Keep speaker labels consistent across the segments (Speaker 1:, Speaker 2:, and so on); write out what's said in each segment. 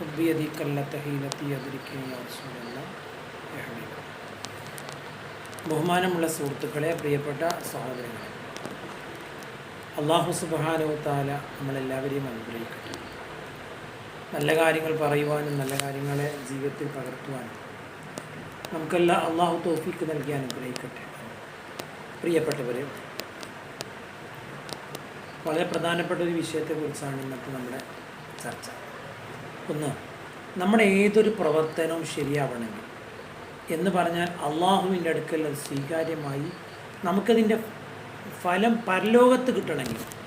Speaker 1: ഹുബിയതി കല്ലത്തഹീലത്തി അതിരിക്കുന്ന ബഹുമാനമുള്ള സുഹൃത്തുക്കളെ പ്രിയപ്പെട്ട സഹോദരങ്ങളെ അള്ളാഹു സുബാനുത്താല നമ്മളെല്ലാവരെയും അനുഗ്രഹിക്കട്ടെ. നല്ല കാര്യങ്ങൾ പറയുവാനും നല്ല കാര്യങ്ങളെ ജീവിതത്തിൽ പകർത്തുവാനും നമുക്കെല്ലാം അള്ളാഹു തോഫിക്ക് നൽകി അനുഗ്രഹിക്കട്ടെ. പ്രിയപ്പെട്ടവരെ വളരെ പ്രധാനപ്പെട്ട ഒരു വിഷയത്തെക്കുറിച്ചാണ് ഇന്നത്തെ നമ്മുടെ ചർച്ച. ഒന്ന് നമ്മുടെ ഏതൊരു പ്രവർത്തനവും ശരിയാവണമെങ്കിൽ. എന്ന് പറഞ്ഞാൽ അള്ളാഹുവിന്റെ അടുക്കൽ അത് സ്വീകാര്യമായി നമുക്കതിന്റെ ഫലം പരലോകത്ത് കിട്ടണമെങ്കിൽ.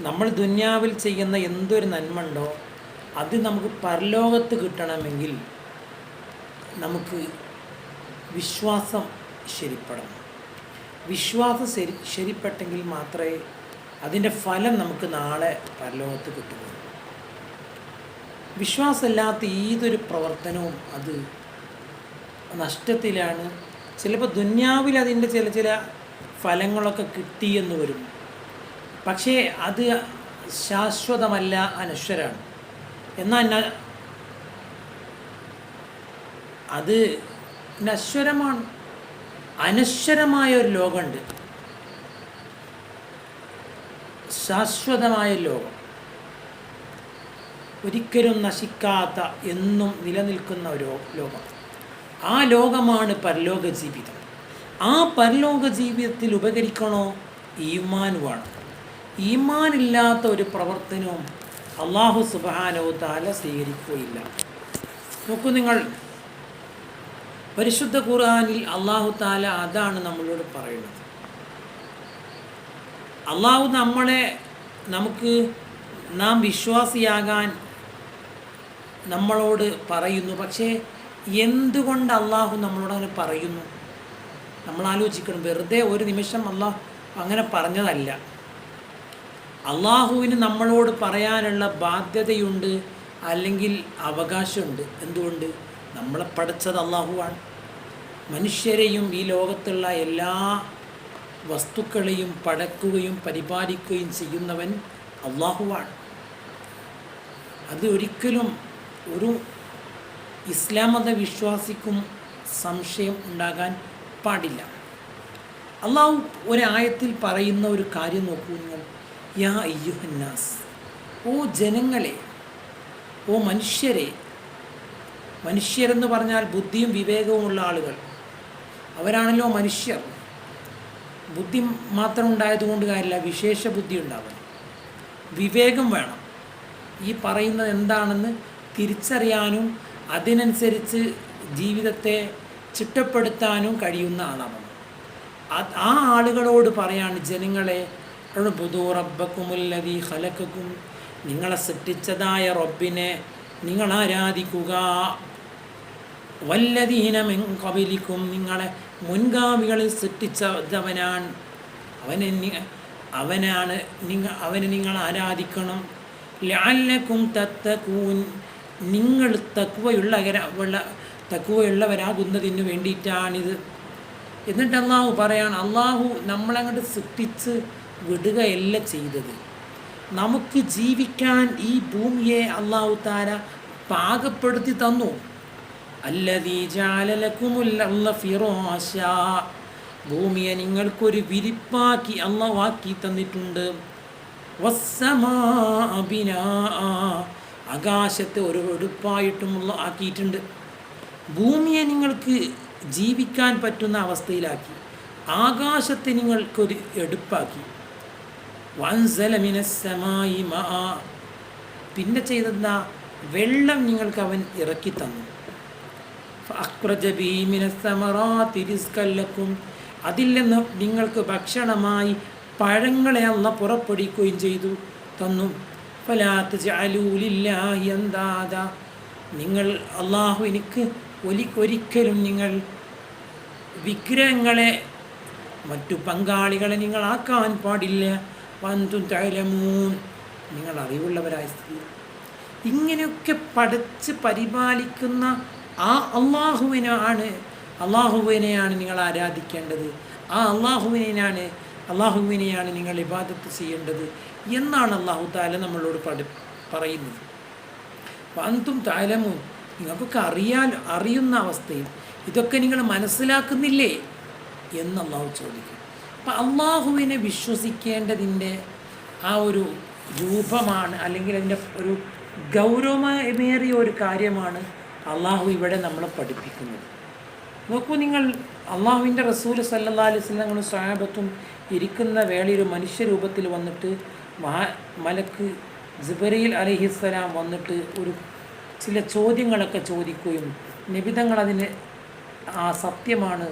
Speaker 1: നമ്മൾ ദുന്യാവിൽ ചെയ്യുന്ന എന്തൊരു നന്മ ഉണ്ടോ അത് നമുക്ക് പരലോകത്ത് കിട്ടണമെങ്കിൽ നമുക്ക് വിശ്വാസം ശരിപ്പെടണം. വിശ്വാസം ശരി ശരിപ്പെട്ടെങ്കിൽ മാത്രമേ അതിന്റെ ഫലം നമുക്ക് നാളെ പരലോകത്ത് കിട്ടുകയുള്ളൂ. വിശ്വാസമില്ലാത്ത ഏതൊരു പ്രവർത്തനവും അത് നഷ്ടത്തിലാണ്. ചിലപ്പോൾ ദുന്യാവിൽ അതിന്റെ ചില ചില ഫലങ്ങളൊക്കെ കിട്ടിയെന്ന് വരും. പക്ഷേ അത് ശാശ്വതമല്ല അനശ്വരാണ്. എന്നാൽ അത് നശ്വരമാണ് അനശ്വരമായ ഒരു ലോകമുണ്ട്. ശാശ്വതമായ ലോകം. ഒരിക്കലും നശിക്കാത്ത എന്നും നിലനിൽക്കുന്ന ഒരു ലോകം. ആ ലോകമാണ് പരലോക ജീവിതം. ആ പരലോക ജീവിതത്തിൽ ഉപകരിക്കണോ? ഈമാൻ വേണം ഈമാനില്ലാത്ത ഒരു പ്രവർത്തനവും അള്ളാഹു സുബാനോ താല സ്വീകരിക്കുകയില്ല. നോക്കൂ നിങ്ങൾ പരിശുദ്ധ ഖുർആാനിൽ അള്ളാഹു താല അതാണ് നമ്മളോട് പറയുന്നത്. അള്ളാഹു നമ്മളെ നമുക്ക് നാം വിശ്വാസിയാകാൻ നമ്മളോട് പറയുന്നു. പക്ഷേ എന്തുകൊണ്ട് അള്ളാഹു നമ്മളോട് അങ്ങനെ പറയുന്നു? നമ്മൾ ആലോചിക്കണം വെറുതെ ഒരു നിമിഷം അള്ളാഹു അങ്ങനെ പറഞ്ഞതല്ല. അള്ളാഹുവിന് നമ്മളോട് പറയാനുള്ള ബാധ്യതയുണ്ട് അല്ലെങ്കിൽ അവകാശമുണ്ട്. എന്തുകൊണ്ട്? നമ്മളെ പഠിച്ചത് അള്ളാഹുവാണ് മനുഷ്യരെയും ഈ ലോകത്തുള്ള എല്ലാ വസ്തുക്കളെയും പടക്കുകയും പരിപാലിക്കുകയും ചെയ്യുന്നവൻ അള്ളാഹുവാണ് അത് ഒരിക്കലും ഒരു ഇസ്ലാം മത വിശ്വാസിക്കും സംശയം ഉണ്ടാകാൻ പാടില്ല. അള്ളാഹു ഒരായത്തിൽ പറയുന്ന ഒരു കാര്യം നോക്കൂ നിങ്ങൾ. യാ അയ്യുഹന്നാസ്. ഓ ജനങ്ങളെ ഓ മനുഷ്യരെ മനുഷ്യരെന്ന് പറഞ്ഞാൽ ബുദ്ധിയും വിവേകവുമുള്ള ആളുകൾ. അവരാണല്ലോ മനുഷ്യർ. ബുദ്ധി മാത്രം ഉണ്ടായതുകൊണ്ട് കാര്യമില്ല വിശേഷ ബുദ്ധി ഉണ്ടാവണം. വിവേകം വേണം. ഈ പറയുന്നത് എന്താണെന്ന് തിരിച്ചറിയാനും അതിനനുസരിച്ച് ജീവിതത്തെ ചിട്ടപ്പെടുത്താനും കഴിയുന്ന ആളാണ് ആ ആളുകളോട് പറയാണ് ജനങ്ങളെ ബുധു റബ്ബക്കുമുല്ലതി ഹലക്കും നിങ്ങളെ സൃഷ്ടിച്ചതായ റബ്ബിനെ നിങ്ങൾ ആരാധിക്കുക? വല്ലതീനമെൻ കബലിക്കും നിങ്ങളെ മുൻഗാമികളിൽ സൃഷ്ടിച്ചവനാണ്. അവനെ അവനാണ് നിങ്ങൾ അവനെ നിങ്ങൾ ആരാധിക്കണം. ലാലക്കും തത്തക്കൂൻ നിങ്ങൾ തക്കുവയുള്ള തക്കുവയുള്ളവരാകുന്നതിന് വേണ്ടിയിട്ടാണിത്. എന്നിട്ട് അള്ളാഹു പറയാണ് അള്ളാഹു നമ്മളങ്ങോട്ട് സൃഷ്ടിച്ച് വിടുകയല്ല ചെയ്തത്. നമുക്ക് ജീവിക്കാൻ ഈ ഭൂമിയെ അള്ളാഹു താര പാകപ്പെടുത്തി തന്നു. ഭൂമിയെ നിങ്ങൾക്കൊരു വിരിപ്പാക്കി അള്ളാഹുവാക്കി തന്നിട്ടുണ്ട്. ആകാശത്തെ ഒരു ഒടുപ്പായിട്ടുമുള്ള ആക്കിയിട്ടുണ്ട്. ഭൂമിയെ നിങ്ങൾക്ക് ജീവിക്കാൻ പറ്റുന്ന അവസ്ഥയിലാക്കി. ആകാശത്തെ നിങ്ങൾക്കൊരു എടുപ്പാക്കി. വൻസലമിനസമായി മാ പിന്നെ ചെയ്തെന്താ? വെള്ളം നിങ്ങൾക്ക് അവൻ ഇറക്കി തന്നു. അക്രജ ഭീമിനസമറാ തിരിസ്കല്ലക്കും അതിൽ നിന്ന് നിങ്ങൾക്ക് ഭക്ഷണമായി പഴങ്ങളെ അന്ന് പുറപ്പെടിക്കുകയും ചെയ്തു തന്നു. ഫലാത്ത് ജഅലൂലില്ലാഹി എന്താത നിങ്ങൾ അള്ളാഹു എനിക്ക് ഒലി ഒരിക്കലും നിങ്ങൾ വിഗ്രഹങ്ങളെ മറ്റു പങ്കാളികളെ നിങ്ങൾ ആക്കാൻ പാടില്ല. വന്തു തൈലമൂൻ നിങ്ങൾ അറിവുള്ളവരായ സ്ഥിതി. ഇങ്ങനെയൊക്കെ പഠിച്ച് പരിപാലിക്കുന്ന ആ അള്ളാഹുവിനാണ് അള്ളാഹുവിനെയാണ് നിങ്ങൾ ആരാധിക്കേണ്ടത്. ആ അള്ളാഹുവിനെയാണ് അള്ളാഹുവിനെയാണ് നിങ്ങൾ ഇബാദത്ത് ചെയ്യേണ്ടത് എന്നാണ് അള്ളാഹു താല നമ്മളോട് പഠി പറയുന്നത്. പന്തും താലമും നിങ്ങൾക്കൊക്കെ അറിയാൻ അറിയുന്ന അവസ്ഥയിൽ ഇതൊക്കെ നിങ്ങൾ മനസ്സിലാക്കുന്നില്ലേ എന്ന് അള്ളാഹു ചോദിക്കും. അപ്പം അള്ളാഹുവിനെ വിശ്വസിക്കേണ്ടതിന്റെ ആ ഒരു രൂപമാണ് അല്ലെങ്കിൽ അതിന്റെ ഒരു ഗൗരവമേറിയ ഒരു കാര്യമാണ് അള്ളാഹു ഇവിടെ നമ്മളെ പഠിപ്പിക്കുന്നത്. നോക്കൂ നിങ്ങൾ അള്ളാഹുവിന്റെ റസൂൽ സല്ലാ അലൈഹി സ്വലങ്ങളും സ്വാബത്തും ഇരിക്കുന്ന വേളയിൽ ഒരു മനുഷ്യരൂപത്തിൽ വന്നിട്ട് മലക്ക് ജുബരയിൽ അലഹിസ്സലാം വന്നിട്ട് ഒരു ചില ചോദ്യങ്ങളൊക്കെ ചോദിക്കുകയും നിബിതങ്ങൾ അതിന് ആ സത്യമാണ്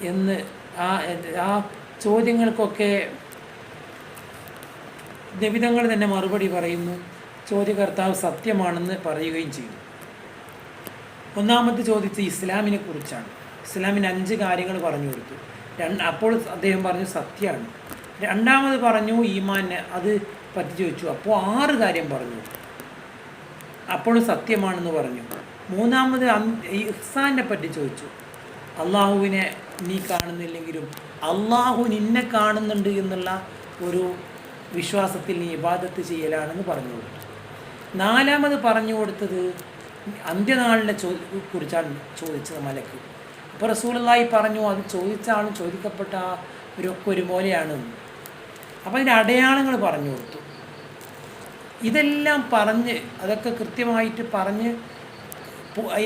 Speaker 1: എന്ന് ആ ആ ചോദ്യങ്ങൾക്കൊക്കെ നിബിതങ്ങൾ തന്നെ മറുപടി പറയുന്നു. ചോദ്യകർത്താവ് സത്യമാണെന്ന് പറയുകയും ചെയ്തു. ഒന്നാമത് ചോദിച്ച് ഇസ്ലാമിനെ കുറിച്ചാണ്. ഇസ്ലാമിന് അഞ്ച് കാര്യങ്ങൾ പറഞ്ഞു കൊടുത്തു. അപ്പോൾ അദ്ദേഹം പറഞ്ഞു സത്യമാണ്. രണ്ടാമത് പറഞ്ഞു ഈമാനെ അത് പറ്റി ചോദിച്ചു അപ്പോൾ ആറ് കാര്യം പറഞ്ഞു. അപ്പോൾ സത്യമാണെന്ന് പറഞ്ഞു. മൂന്നാമത് ഇഹ്സാനെ പറ്റി ചോദിച്ചു. അള്ളാഹുവിനെ നീ കാണുന്നില്ലെങ്കിലും അള്ളാഹു നിന്നെ കാണുന്നുണ്ട് എന്നുള്ള ഒരു വിശ്വാസത്തിൽ നീ ഇബാദത്ത് ചെയ്യലാണെന്ന് പറഞ്ഞു. കൊടുത്തു നാലാമത് പറഞ്ഞു കൊടുത്തത് അന്ത്യനാളിനെ ചോ കുറിച്ചാണ് ചോദിച്ചത് മലക്ക്. അപ്പോൾ റസൂലായി പറഞ്ഞു അത് ചോദിച്ച ആളും ചോദിക്കപ്പെട്ട അവരൊക്കെ ഒരുപോലെയാണ് അപ്പോൾ അതിന്റെ അടയാളങ്ങൾ പറഞ്ഞു കൊടുത്തു. ഇതെല്ലാം പറഞ്ഞ് അതൊക്കെ കൃത്യമായിട്ട് പറഞ്ഞ്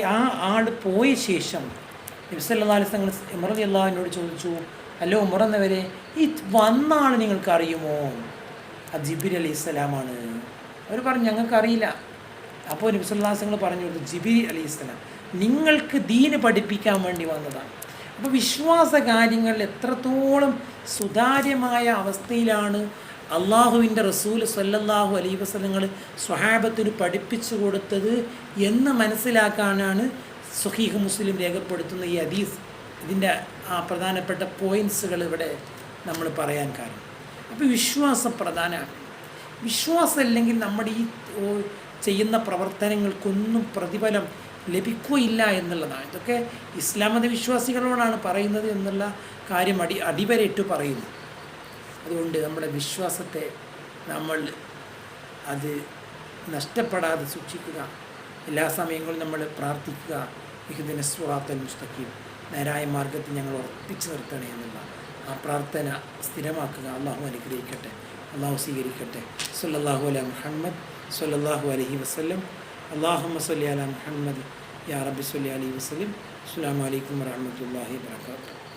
Speaker 1: ആ ആൾ പോയ ശേഷം നബ്സല്ലാ അലിസ്ലങ്ങൾ ഇമറലി അള്ളാഹിനോട് ചോദിച്ചു അല്ലോ ഉമറന്നവരെ ഈ വന്ന ആൾ നിങ്ങൾക്ക് അറിയുമോ? അത് ജിബിർ അലി ഇസ്ലാമാണ് അവർ പറഞ്ഞു ഞങ്ങൾക്കറിയില്ല. അപ്പോൾ നബ്സുല്ലാസങ്ങൾ പറഞ്ഞു കൊടുത്തു ജിബിർ അലി ഇസ്ലാം നിങ്ങൾക്ക് ദീന് പഠിപ്പിക്കാൻ വേണ്ടി വന്നതാണ്. അപ്പോൾ വിശ്വാസ കാര്യങ്ങൾ എത്രത്തോളം സുതാര്യമായ അവസ്ഥയിലാണ് അള്ളാഹുവിന്റെ റസൂൽ സല്ലല്ലാഹു അലൈ വസ്ലങ്ങൾ സ്വഹാബത്തിന് പഠിപ്പിച്ചു കൊടുത്തത് എന്ന് മനസ്സിലാക്കാനാണ് സുഹീഹ് മുസ്ലിം രേഖപ്പെടുത്തുന്ന ഈ അദീസ് ഇതിന്റെ ആ പ്രധാനപ്പെട്ട പോയിൻസുകൾ ഇവിടെ നമ്മൾ പറയാൻ കാരണം. അപ്പോൾ വിശ്വാസം പ്രധാനമാണ്. വിശ്വാസം ഇല്ലെങ്കിൽ നമ്മുടെ ഈ ചെയ്യുന്ന പ്രവർത്തനങ്ങൾക്കൊന്നും പ്രതിഫലം ലഭിക്കുകയില്ല എന്നുള്ളതാണ്. ഇതൊക്കെ ഇസ്ലാം മത വിശ്വാസികളോടാണ് പറയുന്നത് എന്നുള്ള കാര്യം അടി അടിവരയിട്ട് പറയുന്നു. അതുകൊണ്ട് നമ്മുടെ വിശ്വാസത്തെ നമ്മൾ അത് നഷ്ടപ്പെടാതെ സൂക്ഷിക്കുക. എല്ലാ സമയങ്ങളും നമ്മൾ പ്രാർത്ഥിക്കുക. ഇഹുദിന സ്വാത്തൽ മുസ്തഖീം. നേരായ മാർഗത്തിൽ ഞങ്ങൾ ഉറപ്പിച്ചു നിർത്തണേ എന്നുള്ള ആ പ്രാർത്ഥന സ്ഥിരമാക്കുക. അള്ളാഹു അനുഗ്രഹിക്കട്ടെ. അള്ളാഹു സ്വീകരിക്കട്ടെ. സല്ലാഹു അല മുഹമ്മദ് സല്ലാഹു അലഹി വസ്ലം അള്ളാഹു മസ്ലി അല മുഹമ്മദ് യാ റബ്ബി സല്ലി അലൈഹി വസ്ലിം അസ്സാം വലൈക്കും വാഹമത്തല്ലാഹി വാത്തു